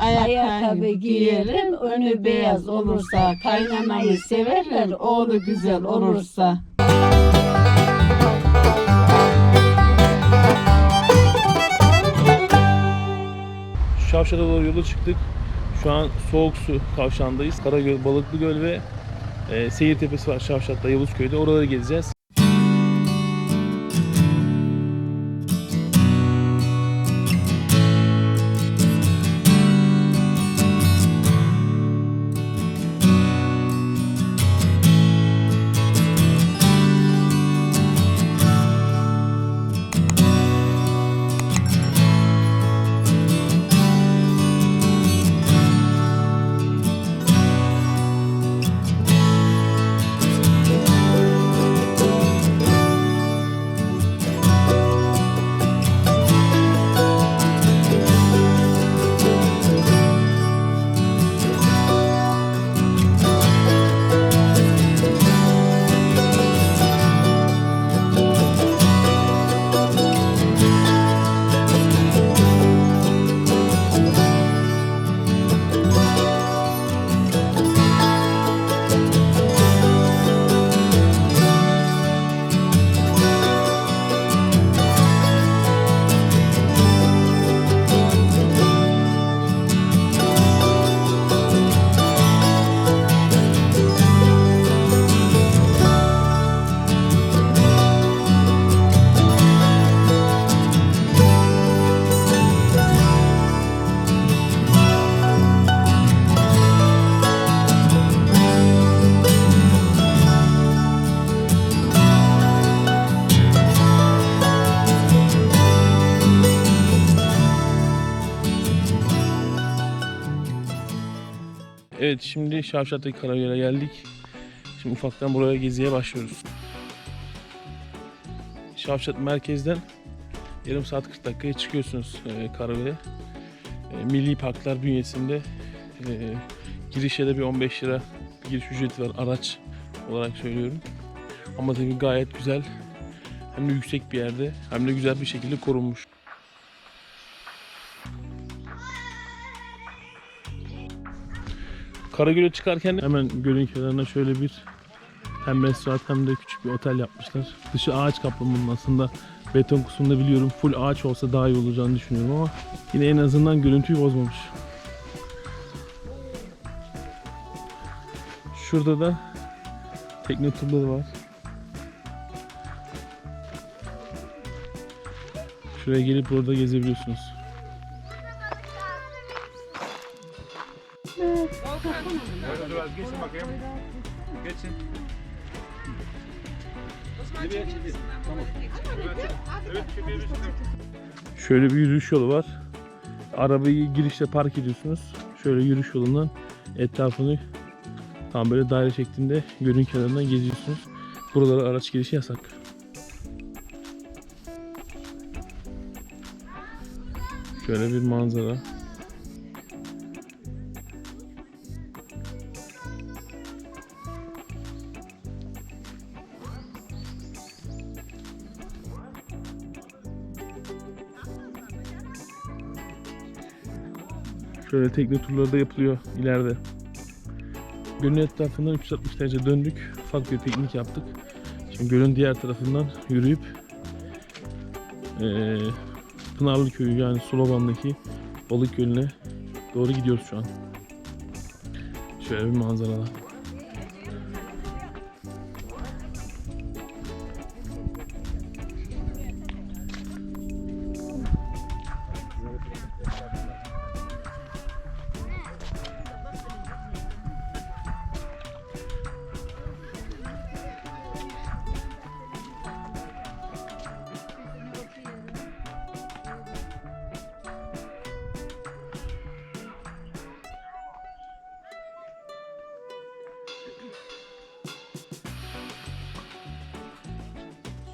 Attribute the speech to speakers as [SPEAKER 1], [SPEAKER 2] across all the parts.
[SPEAKER 1] Ayakkabı giyerim, önü beyaz olursa. Kaynamayı severler, oğlu güzel olursa.
[SPEAKER 2] Şavşat'a doğru yola çıktık. Şu an Soğuk Su kavşağındayız. Karagöl, Balıklıgöl ve e, Seyir Tepesi var Şavşat'ta, Yavuzköy'de. Oraları gezeceğiz. Evet şimdi Şavşat'taki Karagöl'e geldik. Şimdi ufaktan buraya geziye başlıyoruz. Şavşat merkezden yarım saat 40 dakikaya çıkıyorsunuz e, Karagöl'e. E, Milli Parklar bünyesinde e, girişe de bir 15 lira giriş ücreti var araç olarak söylüyorum. Ama tabii gayet güzel hem de yüksek bir yerde hem de güzel bir şekilde korunmuş. Karagöl'e çıkarken hemen gölün kenarına şöyle bir hem restoran hem de küçük bir otel yapmışlar. Dışı ağaç kaplamanın aslında beton kısmında biliyorum full ağaç olsa daha iyi olacağını düşünüyorum ama yine en azından görüntüyü bozmamış. Şurada da tekne turları var. Şuraya gelip burada gezebiliyorsunuz.
[SPEAKER 3] Geçin. Evet.
[SPEAKER 2] Şöyle bir yürüyüş yolu var. Arabayı girişte park ediyorsunuz. Şöyle yürüyüş yolundan etrafını tam böyle daire şeklinde gölün kenarından geziyorsunuz. Buralara araç girişi yasak. Şöyle bir manzara. Şöyle tekne turları da yapılıyor ileride. Gölün etrafından 360 derece döndük. Ufak bir piknik yaptık. Şimdi gölün diğer tarafından yürüyüp eee Pınarlı Köyü yani Sulavan'daki Balık Gölü'ne doğru gidiyoruz şu an. Şöyle bir manzaralar.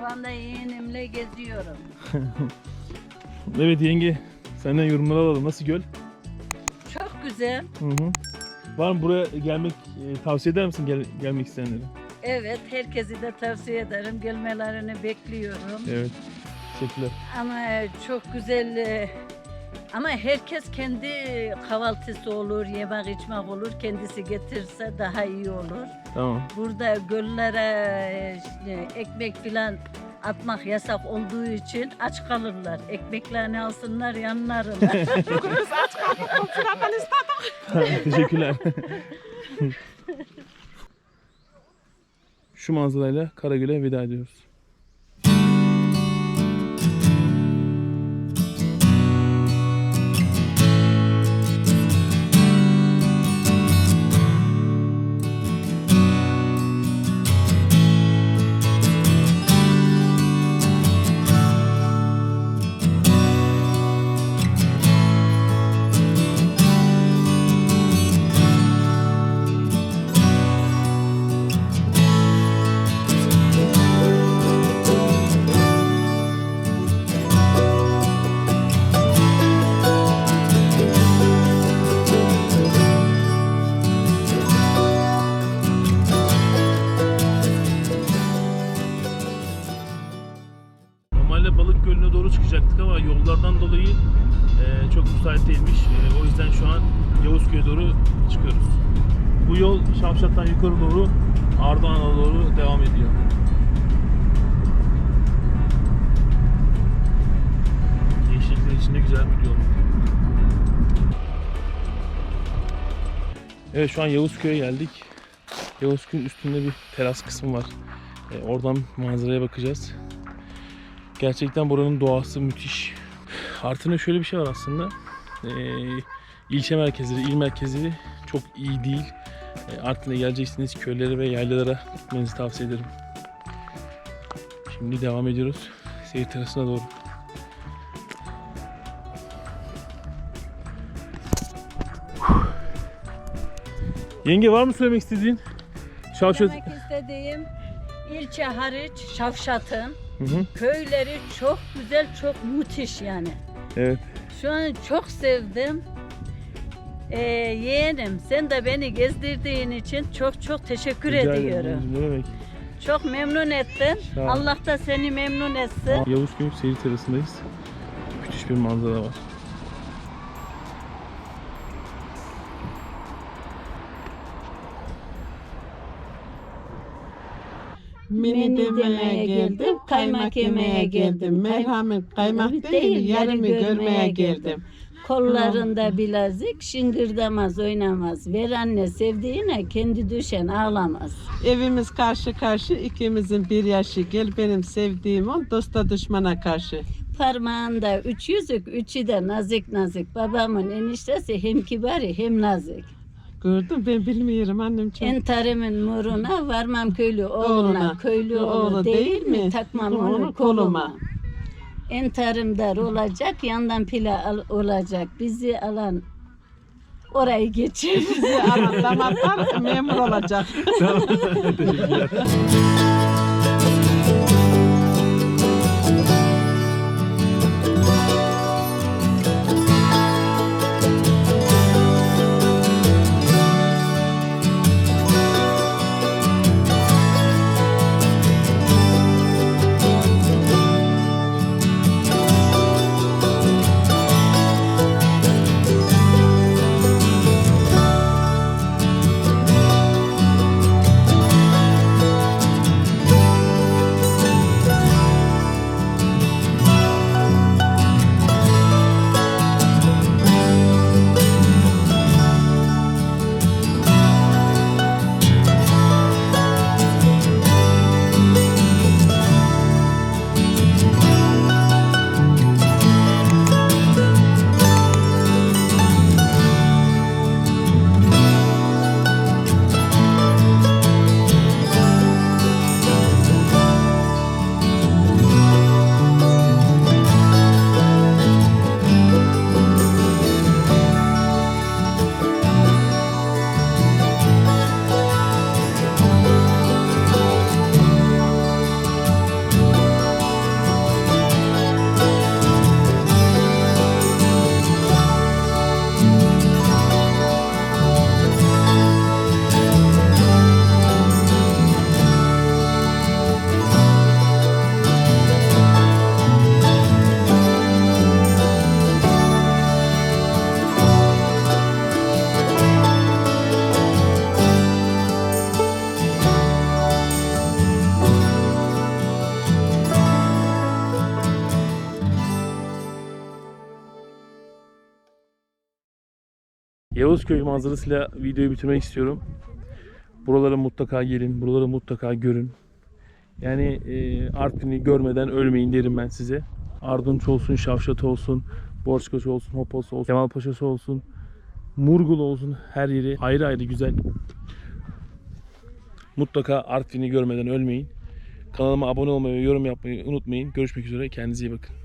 [SPEAKER 1] Şu anda yeğenimle geziyorum.
[SPEAKER 2] Evet yenge senden yorumlar alalım. Nasıl göl?
[SPEAKER 1] Çok güzel.
[SPEAKER 2] Hı hı. Var mı buraya gelmek e, tavsiye eder misin gel, gelmek isteyenlere?
[SPEAKER 1] Evet, herkesi de tavsiye ederim. Gelmelerini bekliyorum.
[SPEAKER 2] Evet. Teşekkürler.
[SPEAKER 1] Ama çok güzel e, Ama herkes kendi kahvaltısı olur, yemek içmek olur. Kendisi getirse daha iyi olur.
[SPEAKER 2] Tamam.
[SPEAKER 1] Burada göllere e, ekmek filan atmak yasak olduğu için aç kalırlar. Ekmeklerini alsınlar yanlarına.
[SPEAKER 2] Teşekkürler. Şu manzarayla Karagöl'e veda ediyoruz. Normalde Balık Gölü'ne doğru çıkacaktık ama yollardan dolayı e, çok müsait değilmiş. E, o yüzden şu an Yavuzköy'e doğru çıkıyoruz. Bu yol Şavşat'tan yukarı doğru Ardahan'a doğru devam ediyor. Yeşillikler içinde güzel bir yol. Evet şu an Yavuzköy'e geldik. Yavuzköy'ün üstünde bir teras kısmı var. E, oradan manzaraya bakacağız. Gerçekten buranın doğası müthiş. Artvin'de şöyle bir şey var aslında. Ee, ilçe merkezleri, il merkezleri çok iyi değil. Ee, Artvin'e geleceksiniz köylere ve yaylalara gitmenizi tavsiye ederim. Şimdi devam ediyoruz seyir terasına doğru. Yenge var mı söylemek istediğin? Şavşat.
[SPEAKER 1] Demek istediğim ilçe hariç Şavşat'ın
[SPEAKER 2] Hı hı.
[SPEAKER 1] köyleri çok güzel, çok müthiş yani.
[SPEAKER 2] Evet.
[SPEAKER 1] Şu an çok sevdim. Ee, yeğenim sen de beni gezdirdiğin için çok çok teşekkür
[SPEAKER 2] Rica ederim.
[SPEAKER 1] ediyorum.
[SPEAKER 2] Ne demek?
[SPEAKER 1] Çok memnun ettin.
[SPEAKER 2] Sağ ol.
[SPEAKER 1] Allah da seni memnun etsin.
[SPEAKER 2] Yavuzköy seyir terasındayız. Müthiş bir manzara var.
[SPEAKER 1] Meni demeye geldim, kaymak yemeye geldim.
[SPEAKER 4] Merhamet kaymak değil,
[SPEAKER 1] değil,
[SPEAKER 4] yarımı
[SPEAKER 1] yarı
[SPEAKER 4] görmeye
[SPEAKER 1] görmeye
[SPEAKER 4] geldim.
[SPEAKER 1] Kollarında bilezik, şıngırdamaz, oynamaz. Ver anne sevdiğine kendi düşen ağlamaz.
[SPEAKER 4] Evimiz karşı karşı, ikimizin bir yaşı. Gel benim sevdiğim ol, dosta düşmana karşı.
[SPEAKER 1] Parmağında üç yüzük, üçü de nazik nazik. Babamın eniştesi hem kibarı hem nazik.
[SPEAKER 4] Gördün ben bilmiyorum annem çok.
[SPEAKER 1] Entarimin muruna varmam köylü oğluna.
[SPEAKER 4] Oğluna.
[SPEAKER 1] Köylü oğlu,
[SPEAKER 4] Oğlu
[SPEAKER 1] değil,
[SPEAKER 4] değil
[SPEAKER 1] mi?
[SPEAKER 4] mi?
[SPEAKER 1] Takmam
[SPEAKER 4] Onu
[SPEAKER 1] onu
[SPEAKER 4] koluma.
[SPEAKER 1] koluma. Entarım dar olacak, yandan pila al- olacak. Bizi alan orayı geçir.
[SPEAKER 4] Bizi alan damatlar memur olacak.
[SPEAKER 2] Teşekkürler. Yavuzköy manzarasıyla videoyu bitirmek istiyorum. Buralara mutlaka gelin, buraları mutlaka görün. Yani e, Artvin'i görmeden ölmeyin derim ben size. Ardınç olsun, Şavşat olsun, Borçkoç olsun, Hopos olsun, Kemalpaşası olsun, Murgul olsun her yeri ayrı ayrı güzel. Mutlaka Artvin'i görmeden ölmeyin. Kanalıma abone olmayı ve yorum yapmayı unutmayın. Görüşmek üzere. Kendinize iyi bakın.